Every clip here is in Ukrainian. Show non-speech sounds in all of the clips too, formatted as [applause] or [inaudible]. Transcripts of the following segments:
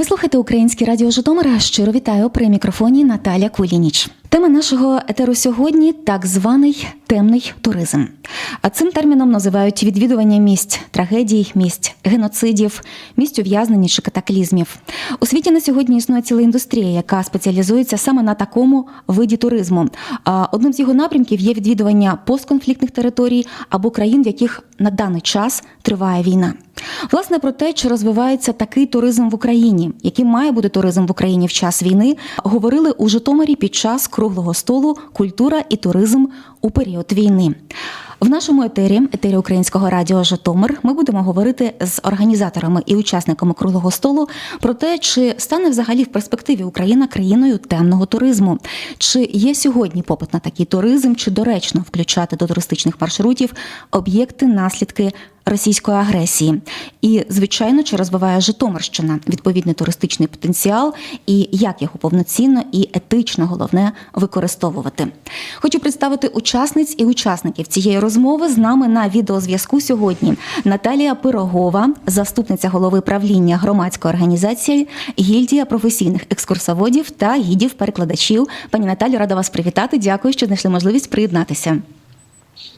Ви слухаєте Українське радіо Житомира. Щиро вітаю при мікрофоні Наталя Кулініч. Тема нашого етеру сьогодні так званий темний туризм. А цим терміном називають відвідування місць трагедій, місць геноцидів, місць ув'язнення чи катаклізмів. У світі на сьогодні існує ціла індустрія, яка спеціалізується саме на такому виді туризму. Одним з його напрямків є відвідування постконфліктних територій або країн, в яких на даний час триває війна. Власне про те, чи розвивається такий туризм в Україні, яким має бути туризм в Україні в час війни, говорили у Житомирі під час круглого столу Культура і туризм у період війни. В нашому етері, етері Українського радіо Житомир, ми будемо говорити з організаторами і учасниками круглого столу про те, чи стане взагалі в перспективі Україна країною темного туризму, чи є сьогодні попит на такий туризм, чи доречно включати до туристичних маршрутів об'єкти, наслідки російської агресії. І, звичайно, чи розвиває Житомирщина відповідний туристичний потенціал і як його повноцінно і етично головне використовувати. Хочу представити учасниць і учасників цієї розмови з нами на відеозв'язку сьогодні. Наталія Пирогова, заступниця голови правління громадської організації Гільдія професійних екскурсоводів та гідів-перекладачів. Пані Наталі, рада вас привітати. Дякую, що знайшли можливість приєднатися.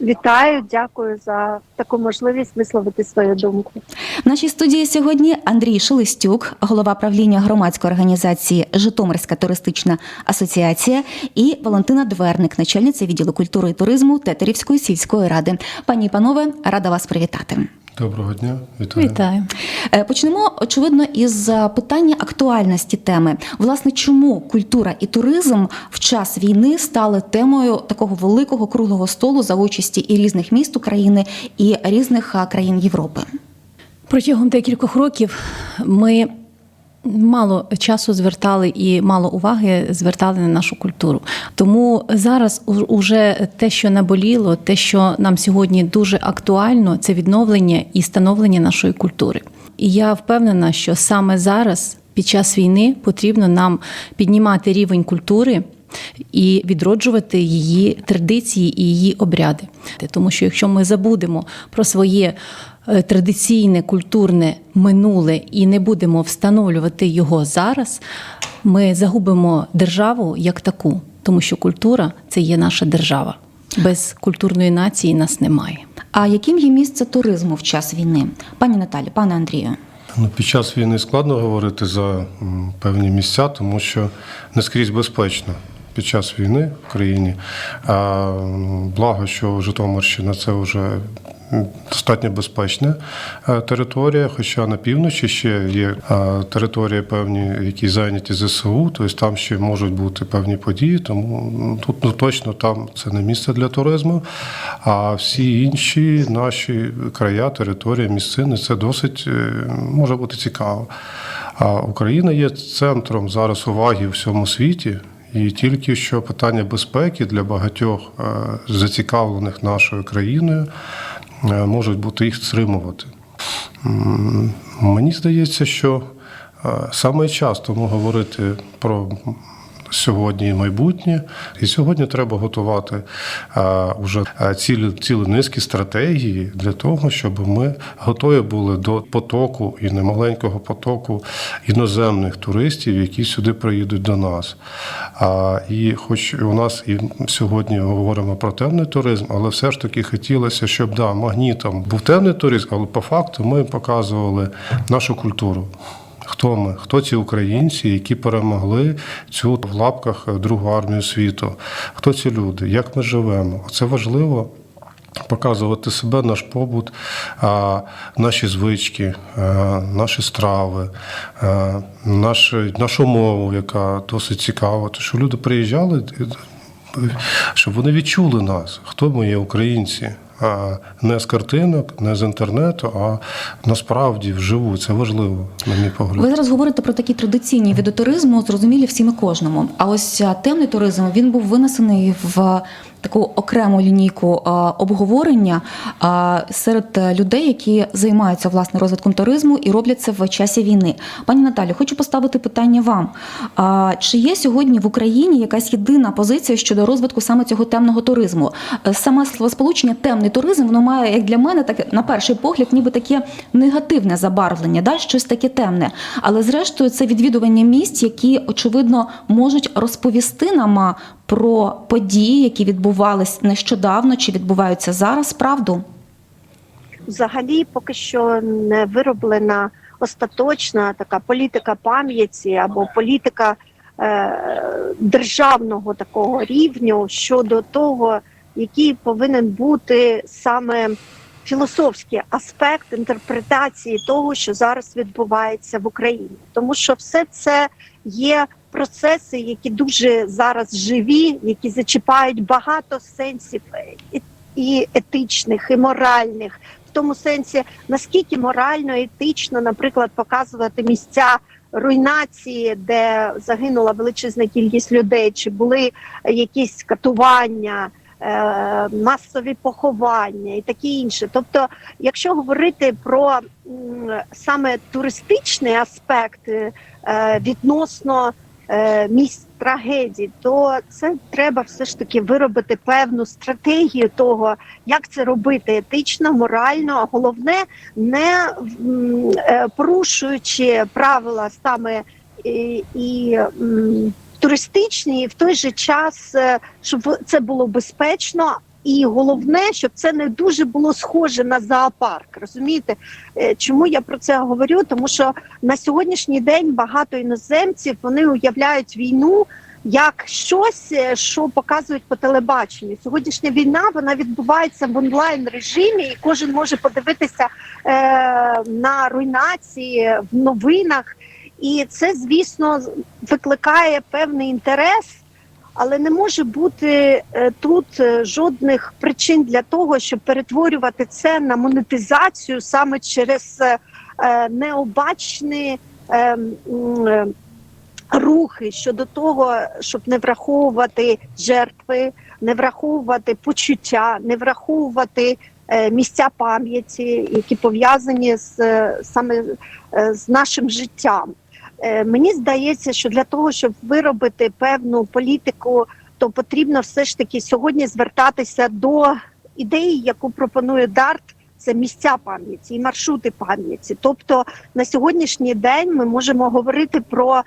Вітаю, дякую за таку можливість висловити свою думку. В нашій студії сьогодні Андрій Шелестюк, голова правління громадської організації Житомирська туристична асоціація, і Валентина Дверник, начальниця відділу культури і туризму Тетерівської сільської ради. Пані і панове, рада вас привітати. Доброго дня, вітаю. Вітаю. Е, Почнемо очевидно із е, питання актуальності теми. Власне, чому культура і туризм в час війни стали темою такого великого круглого столу за участі і різних міст України, і різних е, країн Європи? Протягом декількох років ми мало часу звертали і мало уваги звертали на нашу культуру. Тому зараз уже те, що наболіло, те, що нам сьогодні дуже актуально, це відновлення і становлення нашої культури. І я впевнена, що саме зараз, під час війни, потрібно нам піднімати рівень культури. І відроджувати її традиції і її обряди, тому що якщо ми забудемо про своє традиційне культурне минуле і не будемо встановлювати його зараз, ми загубимо державу як таку, тому що культура це є наша держава. Без культурної нації нас немає. А яким є місце туризму в час війни? Пані Наталі, пане Андрію. Ну, під час війни складно говорити за певні місця, тому що не скрізь безпечно під час війни в країні. А благо, що Житомирщина це вже достатньо безпечна е, територія, хоча на півночі ще є е, території певні, які зайняті ЗСУ, тобто там ще можуть бути певні події, тому тут ну, точно там це не місце для туризму. А всі інші наші края, території, місцини це досить е, може бути цікаво. А Україна є центром зараз уваги у всьому світі. І тільки що питання безпеки для багатьох зацікавлених нашою країною можуть бути їх стримувати. Мені здається, що е, саме час тому говорити про сьогодні і майбутнє. І сьогодні треба готувати е, уже е, цілі, цілі низки стратегії для того, щоб ми готові були до потоку і немаленького потоку іноземних туристів, які сюди приїдуть до нас. І хоч у нас і сьогодні говоримо про темний туризм, але все ж таки хотілося, щоб да, магнітом був темний туризм, але по факту ми показували нашу культуру. Хто ми? Хто ці українці, які перемогли цю в лапках Другу армію світу? Хто ці люди? Як ми живемо? Це важливо. Показувати себе, наш побут, наші звички, наші страви, а, наші, нашу мову, яка досить цікава. Тому що люди приїжджали, щоб вони відчули нас, хто ми є українці. А не з картинок, не з інтернету, а насправді вживу. Це важливо, на мій погляд. Ви зараз говорите про такі традиційні види туризму, зрозумілі всім і кожному. А ось темний туризм він був винесений в таку окрему лінійку е, обговорення е, серед е, людей, які займаються власне розвитком туризму і роблять це в часі війни. Пані Наталю, хочу поставити питання вам. Чи є сьогодні в Україні якась єдина позиція щодо розвитку саме цього темного туризму? Саме словосполучення темний туризм воно має, як для мене, так на перший погляд, ніби таке негативне забарвлення, да? щось таке темне. Але зрештою, це відвідування місць, які очевидно можуть розповісти нам про події, які відбувались нещодавно чи відбуваються зараз. Правду? Взагалі, поки що не вироблена остаточна така політика пам'яті або політика е, державного такого рівню щодо того, який повинен бути саме філософський аспект інтерпретації того, що зараз відбувається в Україні, тому що все це є процеси, які дуже зараз живі, які зачіпають багато сенсів і, і етичних, і моральних. В тому сенсі, наскільки морально, етично, наприклад, показувати місця руйнації, де загинула величезна кількість людей, чи були якісь катування, е, масові поховання і таке інше. Тобто, якщо говорити про саме туристичний аспект е, відносно е, місць трагедій, то це треба все ж таки виробити певну стратегію того, як це робити етично, морально, а головне не е, порушуючи правила саме і, і туристичні, і в той же час, е, щоб це було безпечно. І головне, щоб це не дуже було схоже на зоопарк. Розумієте, Е, чому я про це говорю? Тому що на сьогоднішній день багато іноземців вони уявляють війну як щось, е, що показують по телебаченню. Сьогоднішня війна вона відбувається в онлайн режимі, і кожен може подивитися е, на руйнації в новинах. І це, звісно, викликає певний інтерес. Але не може бути е, тут е, жодних причин для того, щоб перетворювати це на монетизацію саме через е, необачні рухи щодо того, щоб не враховувати жертви, не враховувати почуття, не враховувати місця пам'яті, які пов'язані з саме з нашим життям. Е, Мені здається, що для того, щоб виробити певну політику, то потрібно все ж таки сьогодні звертатися до ідеї, яку пропонує Дарт. Це місця пам'яті і маршрути пам'яті. Тобто на сьогоднішній день ми можемо говорити про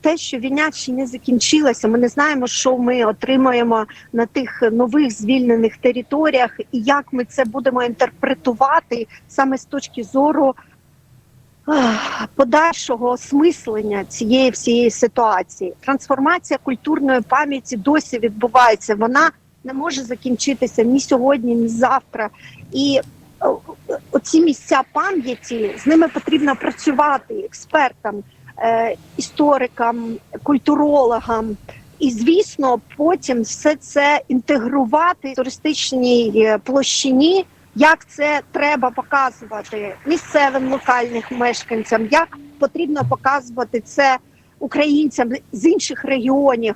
те, що війна ще не закінчилася. Ми не знаємо, що ми отримаємо на тих нових звільнених територіях, і як ми це будемо інтерпретувати саме з точки зору подальшого осмислення цієї всієї ситуації. Трансформація культурної пам'яті досі відбувається. Вона не може закінчитися ні сьогодні, ні завтра. І оці місця пам'яті з ними потрібно працювати експертам, е, історикам, культурологам. І звісно, потім все це інтегрувати в туристичній е, площині. Як це треба показувати місцевим локальним мешканцям, як потрібно показувати це українцям з інших регіонів,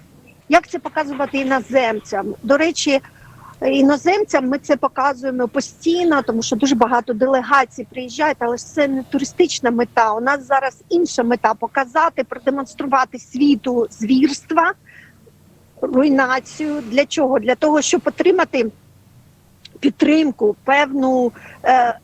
як це показувати іноземцям? До речі, іноземцям ми це показуємо постійно, тому що дуже багато делегацій приїжджають, але це не туристична мета. У нас зараз інша мета показати, продемонструвати світу звірства, руйнацію. Для чого? Для того, щоб отримати підтримку, певну е,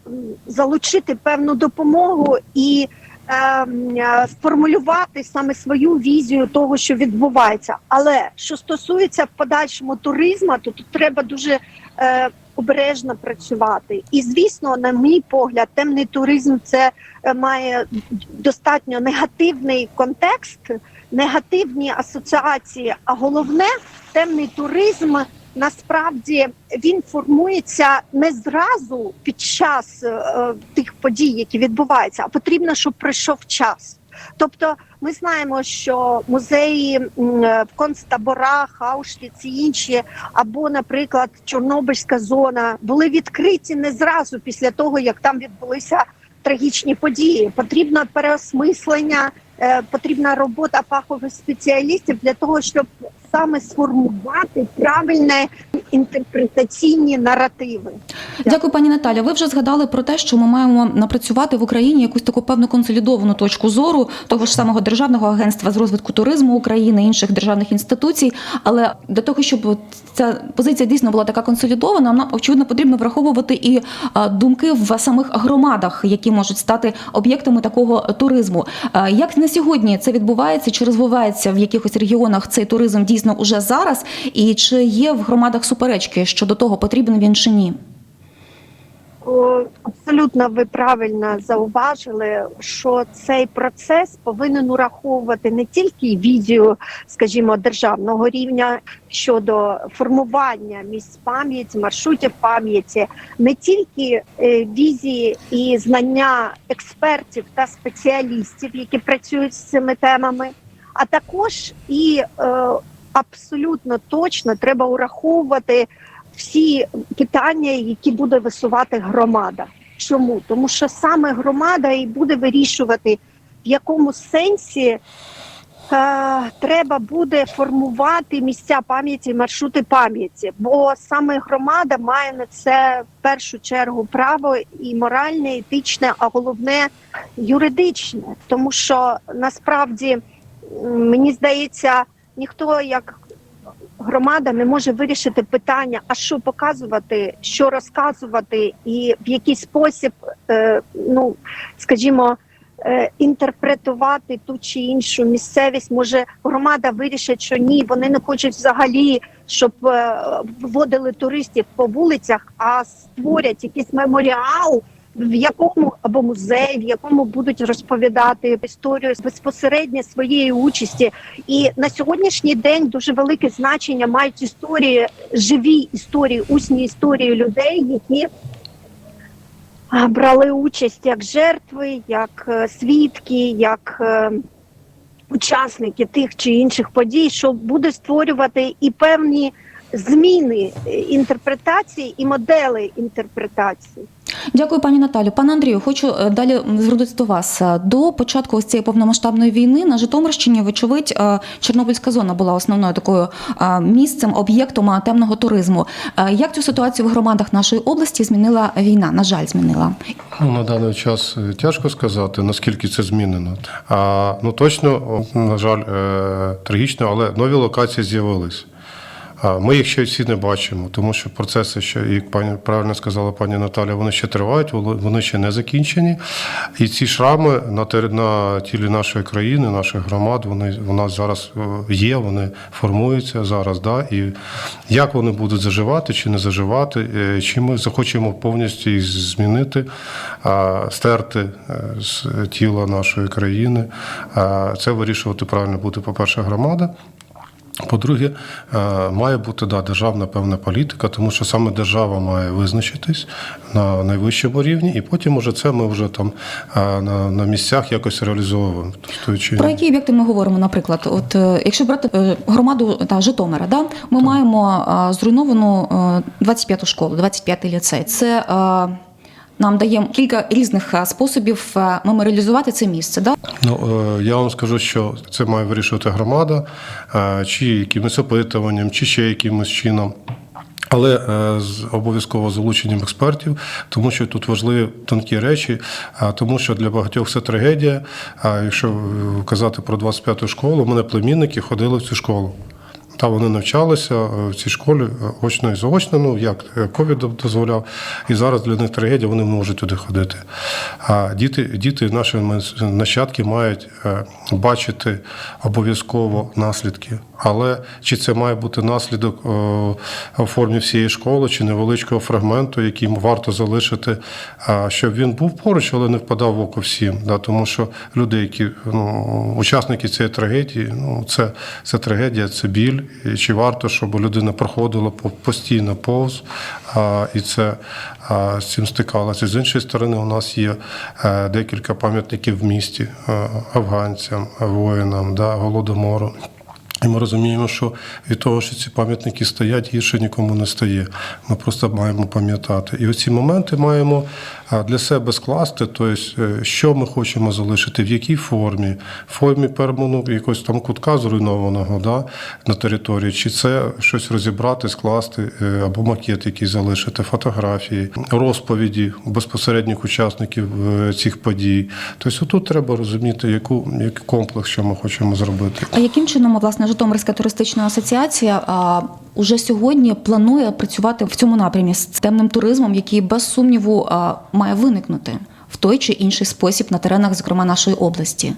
залучити певну допомогу і е, е, сформулювати саме свою візію того, що відбувається. Але що стосується в подальшому туризму, то тут треба дуже е, обережно працювати. І звісно, на мій погляд, темний туризм це е, має достатньо негативний контекст, негативні асоціації. А головне, темний туризм насправді він формується не зразу під час е, тих подій, які відбуваються, а потрібно, щоб пройшов час. Тобто, ми знаємо, що музеї в концтаборах, Аушвіц інші, або, наприклад, Чорнобильська зона, були відкриті не зразу після того, як там відбулися трагічні події. Потрібно переосмислення, е, потрібна робота фахових спеціалістів для того, щоб саме сформувати правильне інтерпретаційні наративи. Дякую, пані Наталя. Ви вже згадали про те, що ми маємо напрацювати в Україні якусь таку певну консолідовану точку зору того ж самого державного агентства з розвитку туризму України, інших державних інституцій. Але для того, щоб ця позиція дійсно була така консолідована, нам очевидно потрібно враховувати і думки в самих громадах, які можуть стати об'єктами такого туризму. Як на сьогодні це відбувається? Чи розвивається в якихось регіонах цей туризм дійсно уже зараз? І чи є в громадах суперечки щодо того, потрібен він чи ні? Абсолютно ви правильно зауважили, що цей процес повинен ураховувати не тільки візію, скажімо, державного рівня щодо формування місць пам'яті, маршрутів пам'яті, не тільки е, візії і знання експертів та спеціалістів, які працюють з цими темами, а також і е, абсолютно точно треба ураховувати всі питання, які буде висувати громада. Чому? Тому що саме громада і буде вирішувати, в якому сенсі е, треба буде формувати місця пам'яті, маршрути пам'яті. Бо саме громада має на це в першу чергу право і моральне, і етичне, а головне юридичне. Тому що насправді мені здається, ніхто як громада не може вирішити питання, а що показувати, що розказувати, і в який спосіб, е, ну скажімо, е, інтерпретувати ту чи іншу місцевість. Може, громада вирішить, що ні, вони не хочуть взагалі, щоб е, вводили туристів по вулицях, а створять якийсь меморіал. В якому або музей, в якому будуть розповідати історію безпосередньо своєї участі, і на сьогоднішній день дуже велике значення мають історії, живі історії, усні історії людей, які брали участь як жертви, як е, свідки, як е, учасники тих чи інших подій, що буде створювати і певні зміни е, інтерпретації і модели інтерпретації. Дякую, пані Наталю. Пане Андрію, хочу е, далі звернутися до вас. Е, До початку ось цієї повномасштабної війни на Житомирщині, вочевидь, Чорнобильська зона була основною такою місцем, об'єктом темного туризму. Як цю ситуацію в громадах нашої області змінила війна? На жаль, змінила. Ну, на даний час тяжко сказати, наскільки це змінено. А, ну точно, на жаль, трагічно, але нові локації з'явились. Ми їх ще всі не бачимо, тому що процеси, ще, як пані правильно сказала пані Наталя, вони ще тривають, вони ще не закінчені. І ці шрами на, на тілі нашої країни, наших громад, вони у нас зараз е, є, вони формуються зараз. Да? І як вони будуть заживати чи не заживати, е, чи ми захочемо повністю їх змінити, стерти е, з тіла нашої країни. Це вирішувати правильно буде, по-перше, громада. По-друге, е, має бути да, державна певна політика, тому що саме держава має визначитись на найвищому рівні, і потім уже це ми вже там е, на, на місцях якось реалізовуємо. Тобто, чи- Про які об'єкти ми говоримо? Наприклад, от е, якщо брати громаду та Житомира, да ми маємо е, зруйновану е, 25-ту школу, 25-й ліцей. Це нам дає кілька різних е, способів е, меморіалізувати це місце. Да? Ну, е, я вам скажу, що це має вирішувати громада, чи якимось опитуванням, чи ще якимось чином. Але з обов'язково залученням експертів, тому що тут важливі тонкі речі, тому що для багатьох це трагедія. А якщо казати про 25-ту школу, у мене племінники ходили в цю школу. Та вони навчалися е, в цій школі е, очно і заочно, ну як е, ковід дозволяв, і зараз для них трагедія, вони можуть туди ходити. А діти, діти наші нащадки мають е, бачити обов'язково наслідки. Але чи це має бути наслідок е, у формі всієї школи, чи невеличкого фрагменту, який варто залишити, щоб він був поруч, але не впадав в око всім. Да? Тому що люди, які ну, учасники цієї трагедії, ну це, це трагедія, це біль. І чи варто, щоб людина проходила постійно повз, а, і це а, з цим стикалася. З іншої сторони, у нас є е, декілька пам'ятників в місті е, афганцям, воїнам, да, голодомору. І ми розуміємо, що від того, що ці пам'ятники стоять, гірше нікому не стає. Ми просто маємо пам'ятати. І оці моменти маємо для себе скласти, тобто, е, що ми хочемо залишити, в якій формі, в формі певно, ну, якогось там кутка зруйнованого да, на території, чи це щось розібрати, скласти, е, або макет якийсь залишити, фотографії, розповіді безпосередніх учасників е, цих подій. Тобто, тут треба розуміти, яку, який комплекс, що ми хочемо зробити. А яким чином власне Житомирська туристична асоціація а, уже сьогодні планує працювати в цьому напрямі з темним туризмом, який без сумніву має виникнути в той чи інший спосіб на теренах, зокрема нашої області?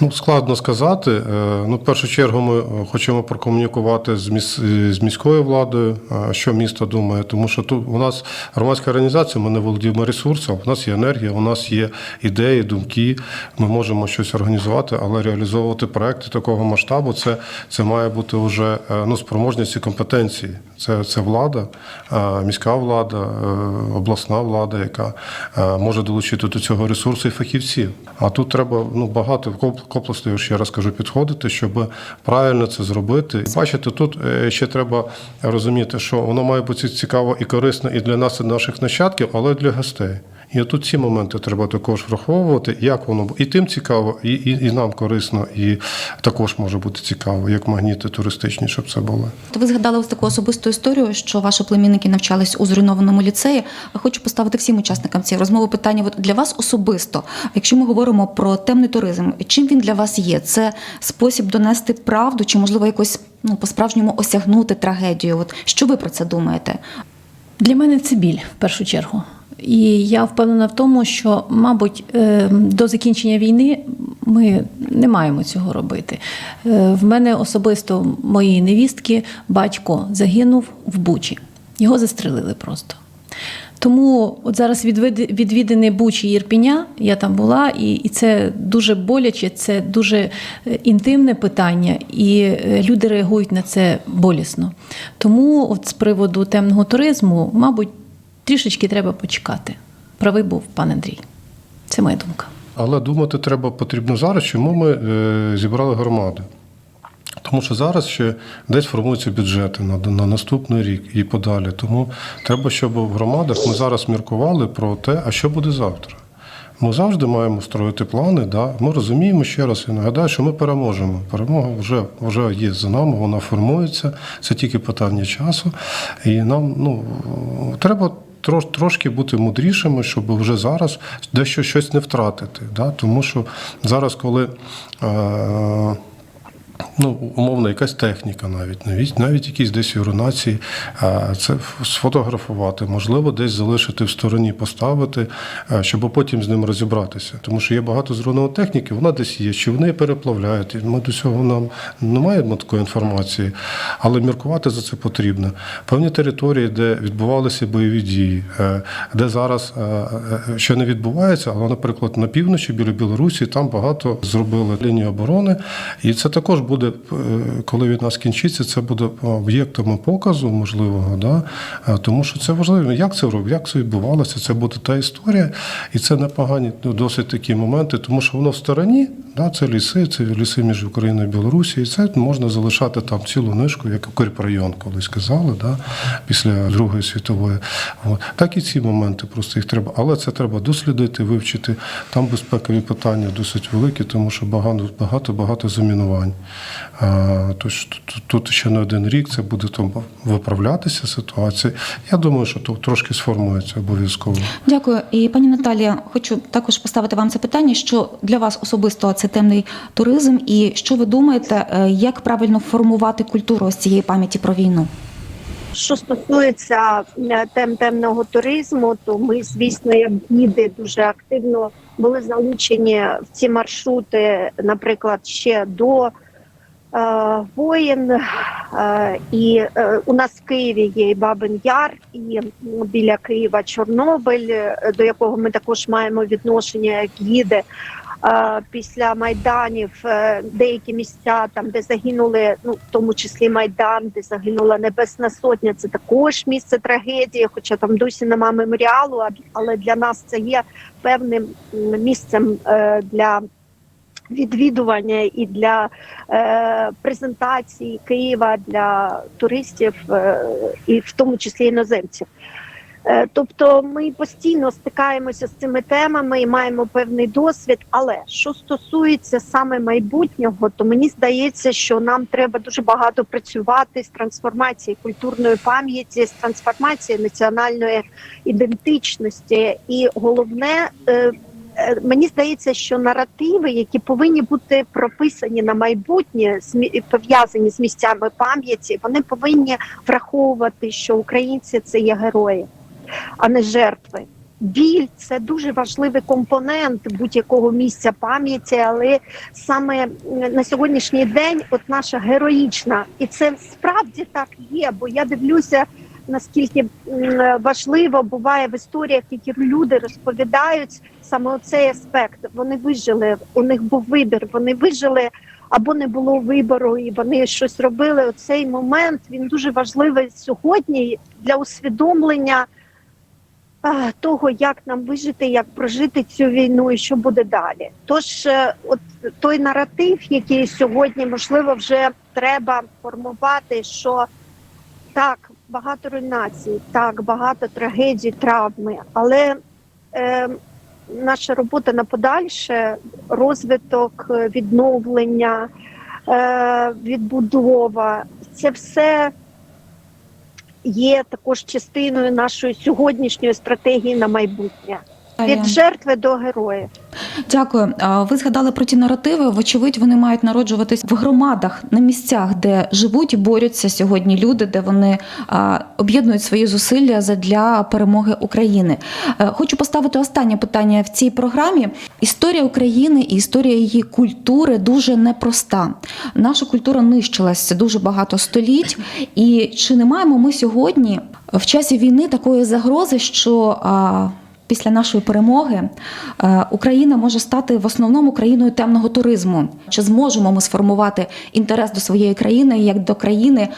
Ну, складно сказати. Е, Ну, в першу чергу, ми е, хочемо прокомунікувати з, міс... з міською владою, е, що місто думає. Тому що тут у нас громадська організація, ми не володіємо ресурсом, у нас є енергія, у нас є ідеї, думки. Ми можемо щось організувати, але реалізовувати проекти такого масштабу це, це має бути вже е, ну, спроможність і компетенції. Це, це влада, е, міська влада, е, обласна влада, яка е, може долучити до цього ресурсу і фахівців. А тут треба ну багато комп- комплексно, ще раз кажу, підходити, щоб правильно це зробити. Бачите, тут е, ще треба розуміти, що воно має бути цікаво і корисно і для нас, і наших нащадків, але й для гостей. І тут ці моменти треба також враховувати, як воно і тим цікаво, і, і, і нам корисно, і також може бути цікаво, як магніти туристичні, щоб це було. То ви згадали ось таку особисту історію, що ваші племінники навчались у зруйнованому ліцеї. А Хочу поставити всім учасникам цієї розмови питання от для вас особисто. Якщо ми говоримо про темний туризм, чим він для вас є? Це спосіб донести правду, чи можливо якось ну по-справжньому осягнути трагедію? От що ви про це думаєте? Для мене це біль в першу чергу. І я впевнена в тому, що, мабуть, е, до закінчення війни ми не маємо цього робити. Е, В мене особисто моєї невістки батько загинув в Бучі. Його застрелили просто. Тому от зараз відвідини Бучі і Ірпіня, я там була, і, і це дуже боляче, це дуже е, інтимне питання, і люди реагують на це болісно. Тому от з приводу темного туризму, мабуть, трішечки треба почекати. Правий був пан Андрій. Це моя думка. Але думати треба потрібно зараз, чому ми е, зібрали громади. Тому що зараз ще десь формуються бюджети на, на наступний рік і подалі. Тому треба, щоб в громадах ми зараз міркували про те, а що буде завтра. Ми завжди маємо строїти плани. Да? Ми розуміємо ще раз і нагадаю, що ми переможемо. Перемога вже, вже є за нами, вона формується. Це тільки питання часу. І нам ну, треба трошки бути мудрішими, щоб вже зараз дещо щось не втратити. Да? Тому що зараз, коли. Е- Ну, умовно, якась техніка навіть, навіть, навіть якісь десь юринації, а, це сфотографувати, можливо, десь залишити в стороні, поставити, а, щоб потім з ним розібратися. Тому що є багато зруйнованої техніки, вона десь є, чи вони переплавляють. Ми до цього нам не маємо такої інформації, але міркувати за це потрібно. Певні території, де відбувалися бойові дії, е, де зараз е, е, ще не відбувається, але, наприклад, на півночі біля Білорусі там багато зробили лінії оборони, і це також буде, е, коли нас кінчиться, це буде об'єктом показу можливого, да? Е, тому що це важливо. Як це робить, як це відбувалося? Це буде та історія, і це непогані ну, досить такі моменти, тому що воно в стороні, да? це ліси, це ліси між Україною і Білорусі, і це можна залишати там цілу нишку, як Укрпрайон колись казали, да? після Другої світової. От. Так і ці моменти просто їх треба, але це треба дослідити, вивчити. Там безпекові питання досить великі, тому що багато багато, багато замінувань. Тож тут, тут ще не один рік це буде там виправлятися ситуація. Я думаю, що тут трошки сформується обов'язково. Дякую. І пані Наталія, хочу також поставити вам це питання, що для вас особисто це темний туризм, і що ви думаєте, е, як правильно формувати культуру ось цієї пам'яті про війну? Що стосується е, тем темного туризму, то ми, звісно, як гіди дуже активно були залучені в ці маршрути, наприклад, ще до е, воєн. Е, і е, у нас в Києві є і Бабин Яр, і біля Києва Чорнобиль, до якого ми також маємо відношення як гіди. Е, Після майданів деякі місця, там де загинули, ну в тому числі майдан, де загинула Небесна Сотня, це також місце трагедії, хоча там досі нема меморіалу, але для нас це є певним місцем для відвідування і для е, презентації Києва для туристів, е, і в тому числі іноземців. Е, Тобто ми постійно стикаємося з цими темами і маємо певний досвід. Але що стосується саме майбутнього, то мені здається, що нам треба дуже багато працювати з трансформацією культурної пам'яті, з трансформацією національної ідентичності. І головне, е, мені здається, що наративи, які повинні бути прописані на майбутнє, пов'язані з місцями пам'яті, вони повинні враховувати, що українці це є герої а не жертви. Біль це дуже важливий компонент будь-якого місця пам'яті, але саме на сьогоднішній день, от наша героїчна, і це справді так є. Бо я дивлюся, наскільки важливо буває в історіях, які люди розповідають саме оцей аспект. Вони вижили, у них був вибір, вони вижили. Або не було вибору, і вони щось робили. Оцей момент він дуже важливий сьогодні для усвідомлення того, як нам вижити, як прожити цю війну і що буде далі. Тож, е, от той наратив, який сьогодні можливо вже треба формувати, що так, багато руйнацій, так, багато трагедій, травми, але е, наша робота на подальше, розвиток, е, відновлення, е, відбудова це все є також частиною нашої сьогоднішньої стратегії на майбутнє. Від жертви до героя. Дякую. Ви згадали про ті наративи. Вочевидь, вони мають народжуватись в громадах на місцях, де живуть і борються сьогодні люди, де вони об'єднують свої зусилля для перемоги України. Хочу поставити останнє питання в цій програмі. Історія України і історія її культури дуже непроста. Наша культура нищилася дуже багато століть. І чи не маємо ми сьогодні в часі війни такої загрози, що Після нашої перемоги е, Україна може стати в основному країною темного туризму. Чи зможемо ми сформувати інтерес до своєї країни як до країни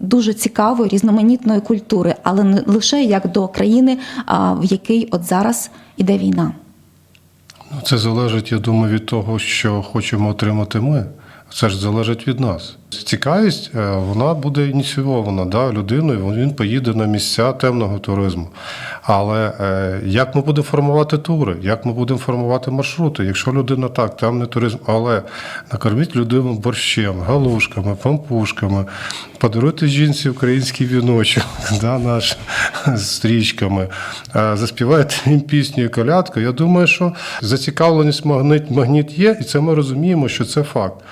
дуже цікавої різноманітної культури, але не лише як до країни, в якій от зараз іде війна? Ну, Це залежить, я думаю, від того, що хочемо отримати ми. Це ж залежить від нас. Цікавість е, вона буде ініційована да, людиною. Він поїде на місця темного туризму. Але е, як ми будемо формувати тури, як ми будемо формувати маршрути? Якщо людина так, темний туризм, але накорміть людину борщем, галушками, пампушками, подаруйте жінці український віночок, [laughs] да, наш з стрічками, е, заспівайте їм пісню і колядку. Я думаю, що зацікавленість магніт, магніт є, і це ми розуміємо, що це факт.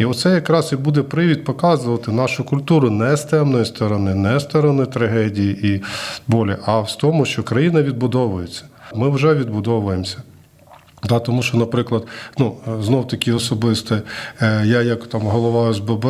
І оце якраз і буде привід показувати нашу культуру не з темної сторони, не з сторони трагедії і болі, а в тому, що країна відбудовується. Ми вже відбудовуємося. Да, тому що, наприклад, ну знов таки особисте, е, я як там голова ОСББ.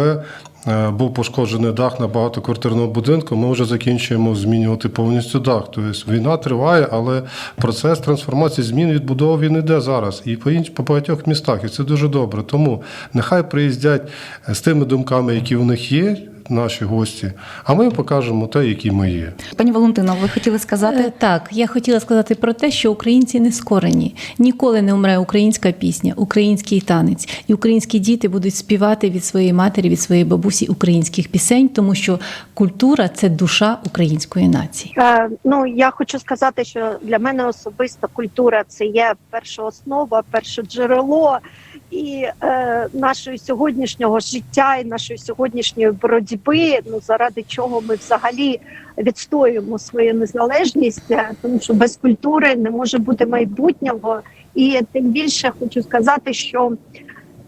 Е, Був пошкоджений дах на багатоквартирному будинку. Ми вже закінчуємо змінювати повністю дах. Тобто війна триває, але процес трансформації змін відбудови він іде зараз і по багатьох містах. І це дуже добре. Тому нехай приїздять з тими думками, які в них є, наші гості. А ми покажемо те, які ми є. Пані Валентино, ви хотіли Е, сказати? Так, я хотіла сказати про те, що українці не скорені. Ніколи не умре українська пісня, український танець, і українські діти будуть співати від своєї матері, від своєї бабусі українських пісень, тому що культура це душа української нації. Е, ну я хочу сказати, що для мене особисто культура це є перша основа, перше джерело і е, нашої сьогоднішнього життя, і нашої сьогоднішньої боротьби. Ну заради чого ми взагалі відстоюємо свою незалежність, е, тому що без культури не може бути майбутнього. І тим більше хочу сказати, що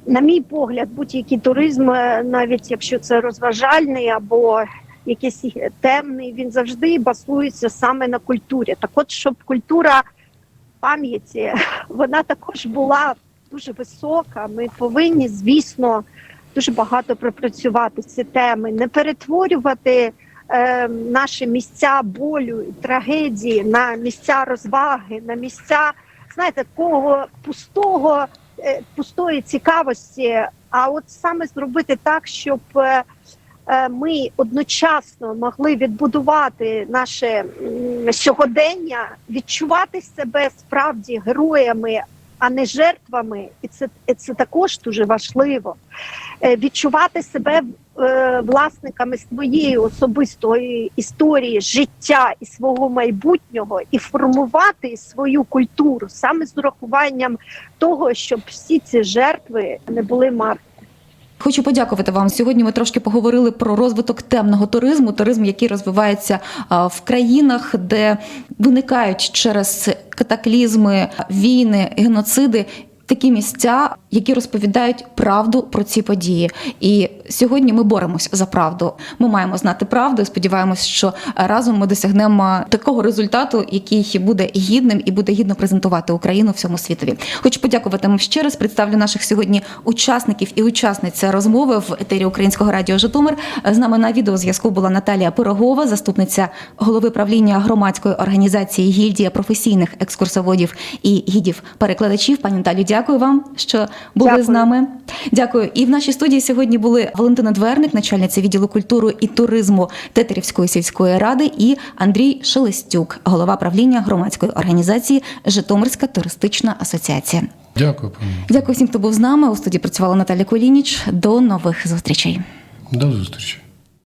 на мій погляд, будь-який туризм, е, навіть якщо це розважальний або якийсь темний, він завжди базується саме на культурі. Так, от щоб культура пам'яті [laughs] вона також була дуже висока. Ми повинні, звісно, дуже багато пропрацювати ці теми, не перетворювати е, наші місця болю і трагедії на місця розваги, на місця, знаєте, такого пустого, е, пустої цікавості. А от саме зробити так, щоб е, е, ми одночасно могли відбудувати наше сьогодення, відчувати себе справді героями, а не жертвами, і це, це також дуже важливо. Е, Відчувати себе е, власниками своєї особистої історії, життя і свого майбутнього, і формувати свою культуру саме з урахуванням того, щоб всі ці жертви не були марні. Хочу подякувати вам. Сьогодні ми трошки поговорили про розвиток темного туризму, туризм, який розвивається в країнах, де виникають через катаклізми, війни, геноциди. Такі місця, які розповідають правду про ці події, і сьогодні ми боремось за правду. Ми маємо знати правду. і Сподіваємось, що разом ми досягнемо такого результату, який буде гідним і буде гідно презентувати Україну всьому світові. Хочу подякувати вам ще раз. Представлю наших сьогодні учасників і учасниць розмови в етері Українського радіо Житомир. З нами на відеозв'язку була Наталія Пирогова, заступниця голови правління громадської організації гільдія професійних екскурсоводів і гідів перекладачів. Пані Наталю, дякую вам, що були Дякую. з нами. Дякую. І в нашій студії сьогодні були Валентина Дверник, начальниця відділу культури і туризму Тетерівської сільської ради, і Андрій Шелестюк, голова правління громадської організації Житомирська туристична асоціація. Дякую, пані. Дякую всім, хто був з нами. У студії працювала Наталя Колініч. До нових зустрічей. До зустрічі.